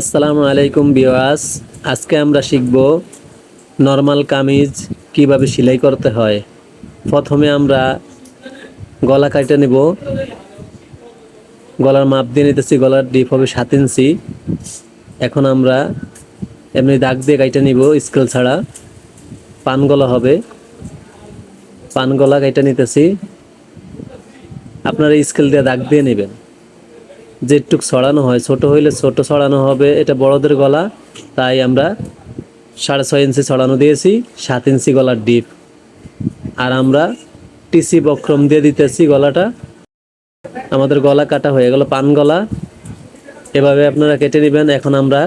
আসসালামু আলাইকুম বিওয়াস আজকে আমরা শিখব নর্মাল কামিজ কীভাবে সেলাই করতে হয়। প্রথমে আমরা গলা কাটে নেব। গলার মাপ দিয়ে নিতেছি, গলার ডিপ হবে সাত ইঞ্চি। এখন আমরা এমনি দাগ দিয়ে কাইটে নিব স্কেল ছাড়া। পান গলা হবে। পান গলা কাইটে নিতেছি। আপনারা স্কেল দিয়ে দাগ দিয়ে নেবেন। যেটুক ছড়ানো হয়, ছোট হইলে ছোট ছড়ানো হবে, এটা বড়দের গলা। তাই আমরা সাড়ে ছয় ইঞ্চি ছড়ানো দিয়েছি, সাত ইঞ্চি গলার ডিপ। আর আমরা টিসি বক্রম দিয়ে দিতেছি গলাটা। আমাদের গলা কাটা হয়ে গেল পান গলা। এভাবে আপনারা কেটে নেবেন। এখন আমরা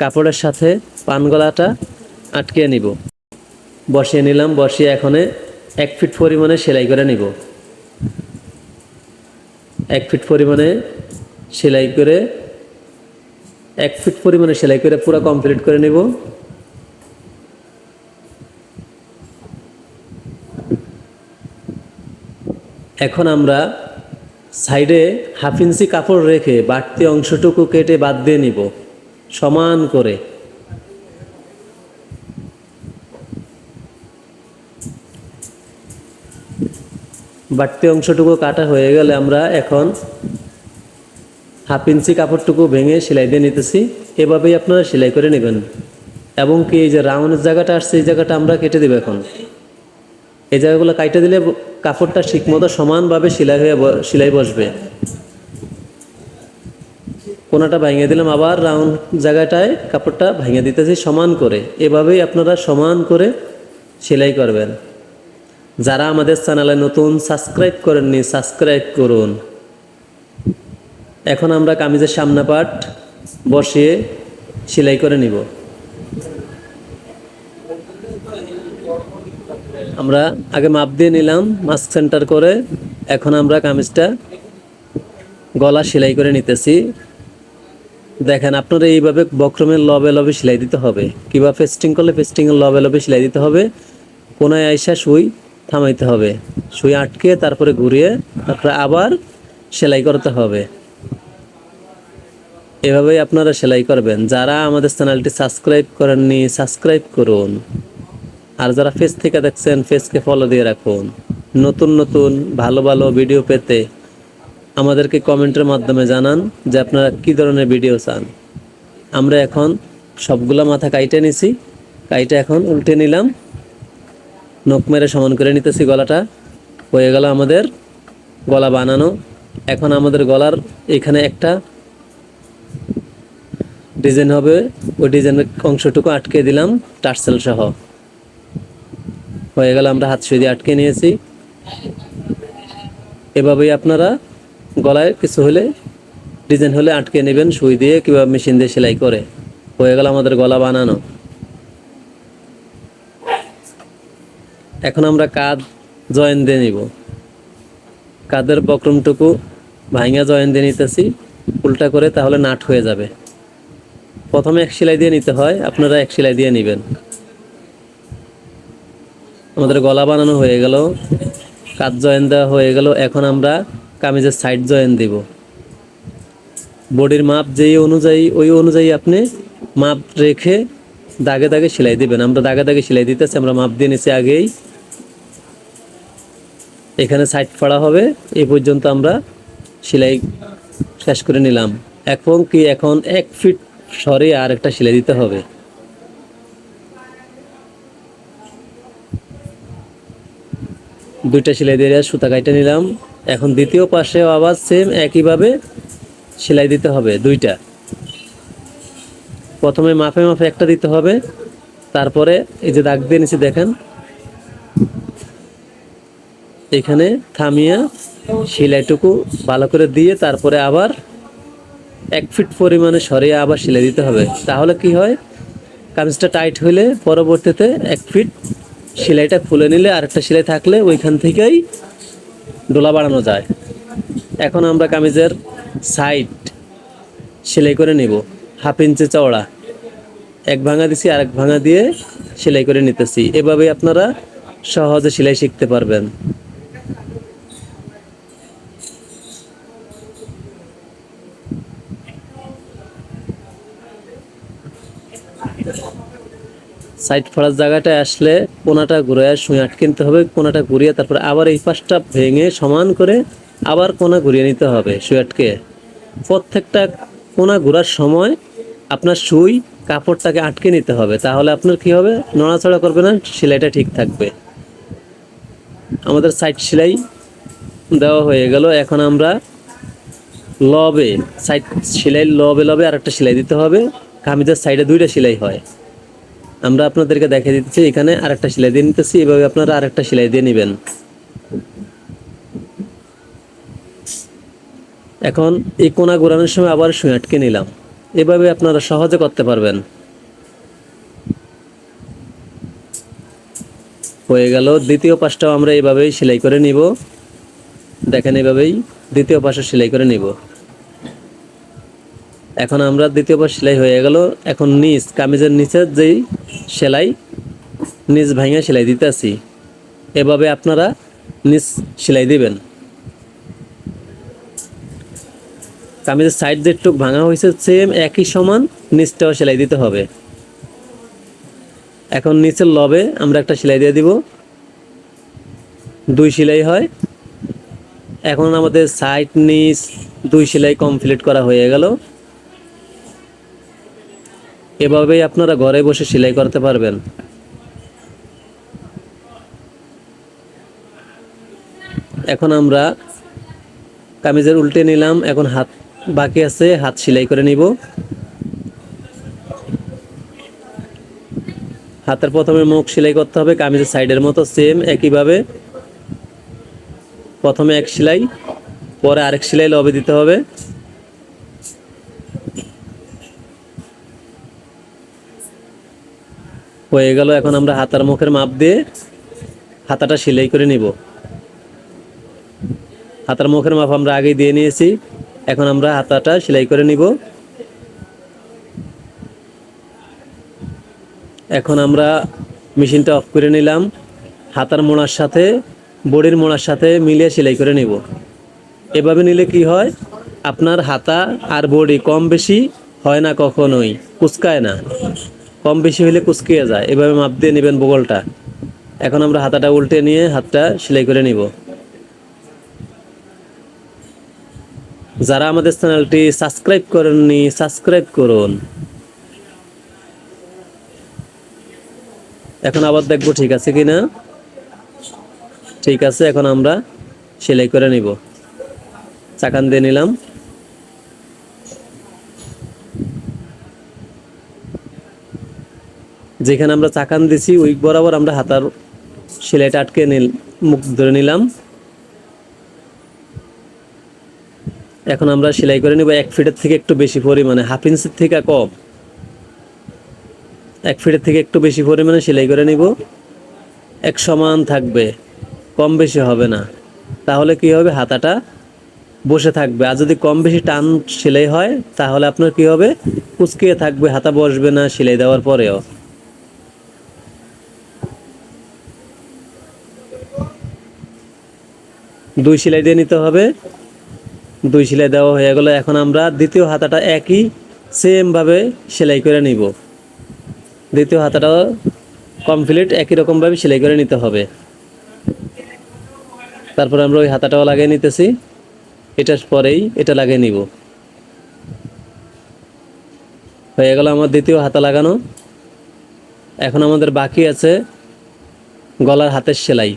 কাপড়ের সাথে পান গলাটা আটকে নিব। বসিয়ে নিলাম, বসিয়ে এখানে এক ফিট পরিমাণে সেলাই করে নিব। এক ফিট পরিমাণে সেলাই করে এক ফিট পরিমাণে সেলাই করে পুরো কমপ্লিট করে নেব। এখন আমরা সাইডে হাফ ইঞ্চি কাপড় রেখে বাড়তি অংশটুকু কেটে বাদ দিয়ে নিব, সমান করে। বাড়তি অংশটুকু কাটা হয়ে গেলে আমরা এখন হাফ ইঞ্চি কাপড়টুকু ভেঙে সেলাই দিয়ে নিতেছি। এভাবেই আপনারা সেলাই করে নেবেন। এবং কি এই যে রাউন্ডের জায়গাটা আসছে, এই জায়গাটা আমরা কেটে দেবো এখন। এই জায়গাগুলো কাইটে দিলে কাপড়টা ঠিকমতো সমানভাবে সেলাই হয়ে সেলাই বসবে। কোনাটা ভেঙে দিলাম, আবার রাউন্ড জায়গাটায় কাপড়টা ভেঙে দিতেছি সমান করে। এভাবেই আপনারা সমান করে সেলাই করবেন। যারা আমাদের চ্যানেলে নতুন, সাবস্ক্রাইব করেননি, সাবস্ক্রাইব করুন। এখন আমরা কামিজের সামনা পাট বসিয়ে সেলাই করে নিব। আমরা আগে মাপ দিয়ে নিলাম, মাস্ক সেন্টার করে এখন আমরা কামিজটা গলা সেলাই করে নিতেছি। দেখেন, আপনারা এইভাবে বক্রমের লবে লবে সেলাই দিতে হবে। কিংবা ফেস্টিং করলে ফেস্টিংয়ের লবে লবে সেলাই দিতে হবে। কোনায় আইসা সুই থামাইতে হবে। সুই আটকে তারপরে ঘুরিয়ে তারপরে আবার সেলাই করতে হবে। এভাবেই আপনারা সেলাই করবেন। যারা আমাদের চ্যানেলটি সাবস্ক্রাইব করেননি, সাবস্ক্রাইব করুন। আর যারা ফেস থেকে দেখছেন ফেসকে ফলো দিয়ে রাখুন। নতুন নতুন, ভালো ভালো ভিডিও পেতে আমাদেরকে কমেন্টের মাধ্যমে জানান যে আপনারা কী ধরনের ভিডিও চান। আমরা এখন সবগুলা মাথা কাইটে নিছি। কাইটে এখন উল্টে নিলাম। নখ মেরে সমান করে নিতেছি গলাটা। হয়ে গেল আমাদের গলা বানানো। এখন আমাদের গলার এখানে একটা ডিজাইন হবে, ওই ডিজাইনের অংশটুকু আটকে দিলাম, টার্সেল সহ। হয়ে গেল, আমরা হাত সুই দিয়ে আটকে নিয়েছি। এভাবেই আপনারা গলায় কিছু হলে, ডিজাইন হলে আটকে নেবেন, সুই দিয়ে কিংবা মেশিন দিয়ে সেলাই করে। হয়ে গেল আমাদের গলা বানানো। এখন আমরা কাঁধ জয়েন দিয়ে নিব। কাঁধের বক্রমটুকু ভাঙা জয়েন দিয়ে নিতেছি। উল্টা করে তাহলে নাট হয়ে যাবে। প্রথমে এক সেলাই দিয়ে নিতে হয়, আপনারা এক সেলাই দিয়ে নেবেন। আমাদের গলা বানানো হয়ে গেল কাজ জয়েন দেওয়া হয়ে গেল, এখন আমরা কামিজের সাইড জয়েন দিব। বডির মাপ যেই অনুযায়ী, ওই অনুযায়ী আপনি মাপ রেখে দাগে দাগে সেলাই দিবেন। আমরা দাগে দাগে সেলাই দিতেছি, আমরা মাপ দিয়ে নিছি আগেই। এখানে সাইড ফাড়া হবে এই পর্যন্ত আমরা সেলাই শেষ করে নিলাম। এখন কি? এখন এক ফিট সরে আর একটা সেলাই দিতে হবে। দুইটা সেলাই দিয়ে সুতা কাইটে নিলাম। এখন দ্বিতীয় পাশে আবার সেম একইভাবে সেলাই দিতে হবে দুইটা। প্রথমে মাপে মাপে একটা দিতে হবে। তারপরে এই যে দাগ দিয়ে নিচে দেখেন। এখানে থামিয়ে সেলাইটুকু ভালো করে দিয়ে তারপরে আবার এক ফিট পরিমাণে সরিয়ে আবার সেলাই দিতে হবে। তাহলে কি হয়? কামিজটা টাইট হলে পরবর্তীতে এক ফিট সেলাইটা খুলে নিলে আরেকটা সেলাই থাকলে ওইখান থেকেই ডোলা বাড়ানো যায়। এখন আমরা কামিজের সাইড সেলাই করে নিব। হাফ ইঞ্চি চওড়া। এক ভাঙা দিছি, আরেক ভাঙা দিয়ে সেলাই করে নিতেছি। এভাবে আপনারা সহজে সেলাই শিখতে পারবেন। সাইড ফোড়ার জায়গাটায় আসলে কোনাটা ঘুরে সুই আটকিনতে হবে, কোনাটা ঘুরিয়ে তারপরে আবার এই পাশটা ভেঙে সমান করে আবার কোনা ঘুরিয়ে নিতে হবে সুই আটকে। প্রত্যেকটা কোনা ঘোরার সময় আপনার সুই কাপড়টাকে আটকে নিতে হবে, তাহলে আপনার কি হবে? নড়াচড়া করবে না, সেলাইটা ঠিক থাকবে। আমাদের সাইড সেলাই দেওয়া হয়ে গেল, এখন আমরা লবে, সাইড সেলাই লবে লবে আর একটা সেলাই দিতে হবে। কামিজের সাইডে দুইটা সেলাই হয়। আমরা আপনাদেরকে দেখিয়ে দিতেছি, এখানে আরেকটা সেলাই দিয়ে নিতেছি, এভাবে আপনারা আরেকটা সেলাই দিয়ে নেবেন। এখন এই কোনা ঘোরানোর সময় আবার সুই আটকে নিলাম। এভাবে আপনারা সহজে করতে পারবেন। হয়ে গেল, দ্বিতীয় পাশটাও আমরা এভাবেই সেলাই করে নিব। দেখেন এইভাবেই দ্বিতীয় পাশে সেলাই করে নিব। এখন আমরা দ্বিতীয় পাশ সেলাই হয়ে গেল। এখন নিচ, কামিজের নিচের যেই সেলাই, নিচ ভাঙে সেলাই দিতেছি এভাবে আপনারা নিচ সেলাই দিবেন। কামিজের সাইড যেটুক ভাঙা হয়েছে সেম একই সমান নিচটাও সেলাই দিতে হবে। এখন নিচের লবে আমরা একটা সেলাই দিয়ে দিব। দুই সেলাই হয়। এখন আমাদের সাইড, নিচ দুই সেলাই কমপ্লিট করা হয়ে গেল। এভাবেই আপনারা ঘরে বসে সেলাই করতে পারবেন। এখন আমরা কামিজের উল্টে নিলাম, এখন হাত বাকি আছে, হাত সেলাই করে নিব। হাতের প্রথমে মুখ সেলাই করতে হবে, কামিজের সাইডের মতো সেম একইভাবে। প্রথমে এক সেলাই, পরে আরেক সেলাই, লবে দিতে হবে। হয়ে গেল, এখন আমরা হাতার মুখের মাপ দিয়ে হাতাটা সেলাই করে নিব। হাতার মুখের মাপ আমরা আগেই দিয়ে নিয়েছি, এখন আমরা হাতাটা সেলাই করে নিব। এখন আমরা মেশিনটা অফ করে নিলাম, হাতার মোড়ার সাথে, বডির মোড়ার সাথে মিলিয়ে সেলাই করে নিব। এভাবে নিলে কি হয়, আপনার হাতা আর বডি কম বেশি হয় না কখনোই, কুচকায় না। কম বেশি হলে কুচকিয়ে যায়। এভাবে মাপ দিয়ে নেবেন বগলটা। এখন আমরা হাতাটা উল্টে নিয়ে হাতটা সেলাই করে নিব। যারা আমাদের চ্যানেলটি সাবস্ক্রাইব করেননি, সাবস্ক্রাইব করুন। এখন আবার দেখব ঠিক আছে কি না ঠিক আছে, এখন আমরা সেলাই করে নিব। চাকান দিয়ে নিলাম। যেখানে আমরা চাকান দিছি, ওই বরাবর আমরা হাতার সেলাইটা আটকে নিল, মুখ ধরে নিলাম। এখন আমরা সেলাই করে নিব, এক ফিটের থেকে একটু বেশি পরিমাণে, হাফ ইঞ্চির থেকে কম। এক ফিটের থেকে একটু বেশি পরিমাণে সেলাই করে নিব। এক সমান থাকবে, কম বেশি হবে না। তাহলে কি হবে? হাতাটা বসে থাকবে। আর যদি কম বেশি টান সেলাই হয়, তাহলে আপনার কি হবে? কুচকিয়ে থাকবে, হাতা বসবে না সেলাই দেওয়ার পরেও। দুই সেলাই দিয়ে নিতে হবে। দুই সেলাই দেওয়া হয়ে গেল। এখন আমরা দ্বিতীয় হাতাটা একই সেমভাবে সেলাই করে নিব। দ্বিতীয় হাতাটাও কমপ্লিট একই রকমভাবে সেলাই করে নিতে হবে। তারপর আমরা ওই হাতাটাও লাগিয়ে নিতেছি। এটার পরেই এটা লাগিয়ে নিব। হয়ে গেল আমার দ্বিতীয় হাতা লাগানো। এখন আমাদের বাকি আছে গলার হাতের সেলাই।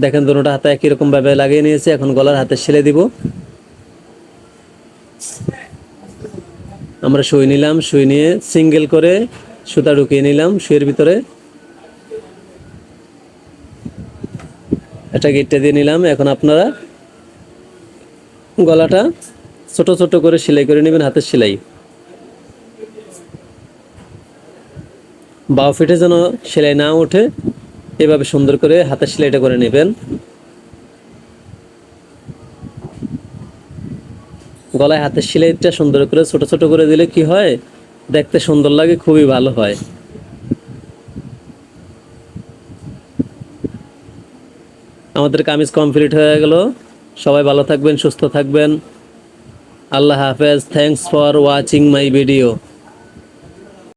দেখেন দুটোটা হাতে একই রকম ভাবে লাগিয়ে নিয়েছি, এখন গলার হাতে সেলাই দিব। আমরা শুই নিলাম শুই নিয়ে সিঙ্গেল করে সুতা ঢুকিয়ে নিলাম শুয়ের ভিতরে। এটা গেটটা দিয়ে নিলাম, এখন আপনারা গলাটা ছোট ছোট করে সেলাই করে নেবেন হাতের সেলাই। বাউ ফিটে যেন সেলাই না ওঠে। এভাবে সুন্দর করে হাতের সেলাইটা করে নেবেন। গলায় হাতের সেলাইটা সুন্দর করে, ছোট ছোট করে দিলে কি হয়? দেখতে সুন্দর লাগে, খুবই ভালো হয়। আমাদের কামিজ কমপ্লিট হয়ে গেল। সবাই ভালো থাকবেন, সুস্থ থাকবেন। আল্লাহ হাফেজ। Thanks for watching my video